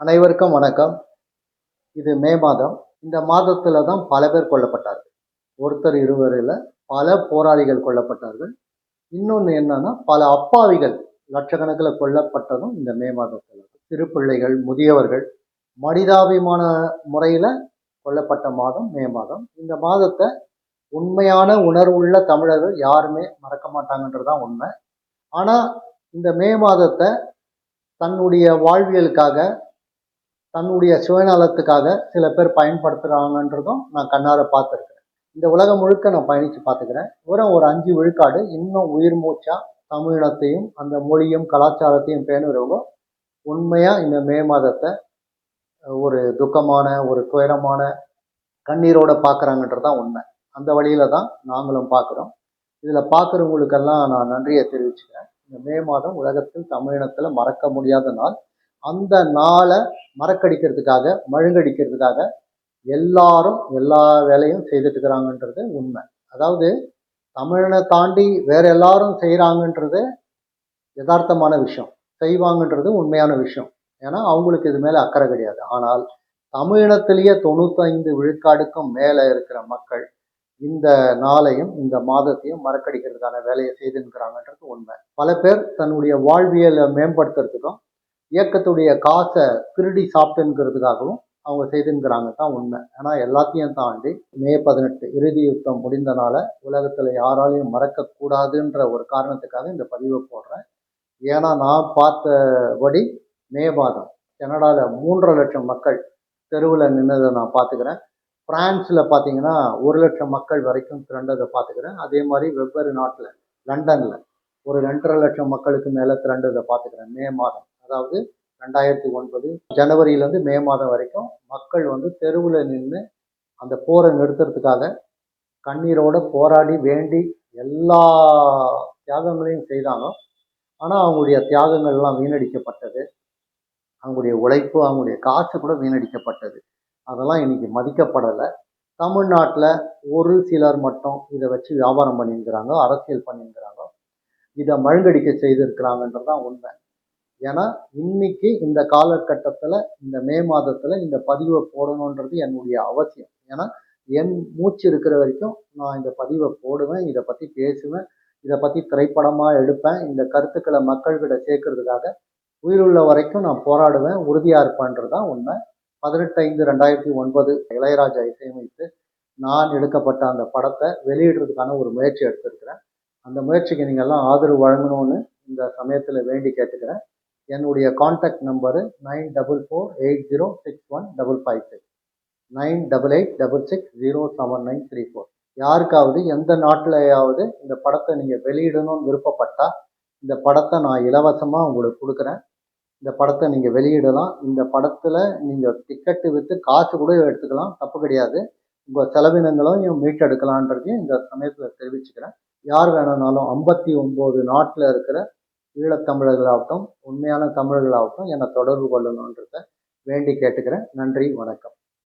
அனைவருக்கும் வணக்கம். இது மே மாதம். இந்த மாதத்தில் தான் பல பேர் கொல்லப்பட்டார்கள். ஒருத்தர் இருவரில் பல போராளிகள் கொல்லப்பட்டார்கள். இன்னொன்று என்னன்னா பல அப்பாவிகள் லட்சக்கணக்கில் கொல்லப்பட்டதும் இந்த மே மாதத்தில் திருப்பிள்ளைகள் முதியவர்கள் மனிதாபிமான முறையில் கொல்லப்பட்ட மாதம் மே மாதம். இந்த மாதத்தை உண்மையான உணர்வுள்ள தமிழர்கள் யாருமே மறக்க மாட்டாங்கன்றது தான் உண்மை. ஆனால் இந்த மே மாதத்தை தன்னுடைய வாழ்வியலுக்காக தன்னுடைய சுயநலத்துக்காக சில பேர் பயன்படுத்துகிறாங்கன்றதும் நான் கண்ணார பார்த்துருக்கேன் இந்த உலகம் முழுக்க நான் பயணித்து பார்த்துக்கிறேன். வெறும் ஒரு அஞ்சு விழுக்காடு இன்னும் உயிர் மூச்சா தமிழினத்தையும் அந்த மொழியும் கலாச்சாரத்தையும் பேணுறவங்க உண்மையாக இந்த மே மாதத்தை ஒரு துக்கமான ஒரு துயரமான கண்ணீரோட பார்க்குறாங்கன்றது தான் உண்மை. அந்த வழியில தான் நாங்களும் பார்க்குறோம். இதில் பார்க்குறவங்களுக்கெல்லாம் நான் நன்றியை தெரிவிச்சுக்கிறேன். இந்த மே மாதம் உலகத்தில் தமிழினத்தில் மறக்க முடியாத நாள். அந்த நாளை மறக்கடிக்கிறதுக்காக மழுங்கடிக்கிறதுக்காக எல்லாரும் எல்லா வேலையும் செய்துட்டு இருக்கிறாங்கன்றது உண்மை. அதாவது தமிழனை தாண்டி வேற எல்லாரும் செய்கிறாங்கன்றது யதார்த்தமான விஷயம். செய்வாங்கன்றது உண்மையான விஷயம். ஏன்னா அவங்களுக்கு இது மேலே அக்கறை கிடையாது. ஆனால் தமிழினத்திலேயே தொண்ணூத்தைந்து விழுக்காடுக்கும் மேலே இருக்கிற மக்கள் இந்த நாளையும் இந்த மாதத்தையும் மறக்கடிக்கிறதுக்கான வேலையை செய்துங்கிறாங்கன்றது உண்மை. பல பேர் தன்னுடைய வாழ்வியலை மேம்படுத்துறதுக்கும் இயக்கத்துடைய காசை திருடி சாப்பிட்டுங்கிறதுக்காகவும் அவங்க செய்துங்கிறாங்க தான் உண்மை. ஆனால் எல்லாத்தையும் தாண்டி மே பதினெட்டு இறுதி யுத்தம் முடிந்தனால உலகத்தில் யாராலையும் மறக்கக்கூடாதுன்ற ஒரு காரணத்துக்காக இந்த பதிவை போடுறேன். ஏன்னா நான் பார்த்தபடி மே மாதம் கனடாவில் மூன்றரை லட்சம் மக்கள் தெருவில் நின்னதை நான் பார்த்துக்கிறேன். பிரான்ஸில் பார்த்தீங்கன்னா ஒரு லட்சம் மக்கள் வரைக்கும் திரண்டதை பார்த்துக்கிறேன். அதே மாதிரி வெவ்வேறு நாட்டில் லண்டனில் ஒரு ரெண்டரை லட்சம் மக்களுக்கு மேலே திரண்டதை பார்த்துக்கிறேன் மே மாதம். அதாவது ரெண்டாயிரத்தி ஒன்பது ஜனவரியிலேருந்து மே மாதம் வரைக்கும் மக்கள் வந்து தெருவில் நின்று அந்த போரை நிறுத்துறதுக்காக கண்ணீரோட போராடி வேண்டி எல்லா தியாகங்களையும் செய்தாங்க. ஆனால் அவங்களுடைய தியாகங்கள்லாம் வீணடிக்கப்பட்டது. அவங்களுடைய உழைப்பு அவங்களுடைய காசு கூட வீணடிக்கப்பட்டது. அதெல்லாம் இன்னைக்கு மதிக்கப்படலை. தமிழ்நாட்டில் ஒரு சிலர் மட்டும் இதை வச்சு வியாபாரம் பண்ணியிருக்கிறாங்க அரசியல் பண்ணியிருக்கிறாங்க. இதை மழுங்கடிக்க செய்திருக்கிறாங்கன்றது தான் உண்மை. ஏன்னா இன்னைக்கு இந்த காலகட்டத்தில் இந்த மே மாதத்தில் இந்த பதிவை போடணுன்றது என்னுடைய அவசியம். ஏன்னா என் மூச்சு இருக்கிற வரைக்கும் நான் இந்த பதிவை போடுவேன் இதை பற்றி பேசுவேன் இதை பற்றி திரைப்படமாக எடுப்பேன் இந்த கருத்துக்களை மக்கள்கிட்ட சேர்க்கறதுக்காக உயிருள்ள வரைக்கும் நான் போராடுவேன் உறுதியாக இருப்பேன்றது தான் உண்மை. பதினெட்டு ஐந்து ரெண்டாயிரத்தி ஒன்பது இளையராஜா இசையமைத்து நான் எடுக்கப்பட்ட அந்த படத்தை வெளியிடுறதுக்கான ஒரு முயற்சி எடுத்திருக்கிறேன். அந்த முயற்சிக்கு நீங்கள் எல்லாம் ஆதரவு வழங்கணும்னு இந்த சமயத்தில் வேண்டி கேட்டுக்கிறேன். என்னுடைய contact number nine double four eight zero six one double five six. Nine double eight double six zero seven nine three four. யாருக்காவது எந்த நாட்டிலையாவது இந்த படத்தை நீங்கள் வெளியிடணும்னு விருப்பப்பட்டால் இந்த படத்தை நான் இலவசமாக உங்களுக்கு கொடுக்குறேன். இந்த படத்தை நீங்கள் வெளியிடலாம். இந்த படத்தில் நீங்கள் டிக்கெட்டு விற்று காசு கூட எடுத்துக்கலாம். தப்பு கிடையாது. உங்கள் செலவினங்களும் மீட்டெடுக்கலான்றதையும் இந்த சமயத்தில் தெரிவிச்சுக்கிறேன். யார் வேணும்னாலும் ஐம்பத்தி ஒம்பது நாட்டில் இருக்கிற ஈழத்தமிழர்களாகட்டும் உண்மையான தமிழர்களாகட்டும் என்னை தொடர்பு கொள்ளணுன்றதை வேண்டி கேட்டுக்கிறேன். நன்றி வணக்கம்.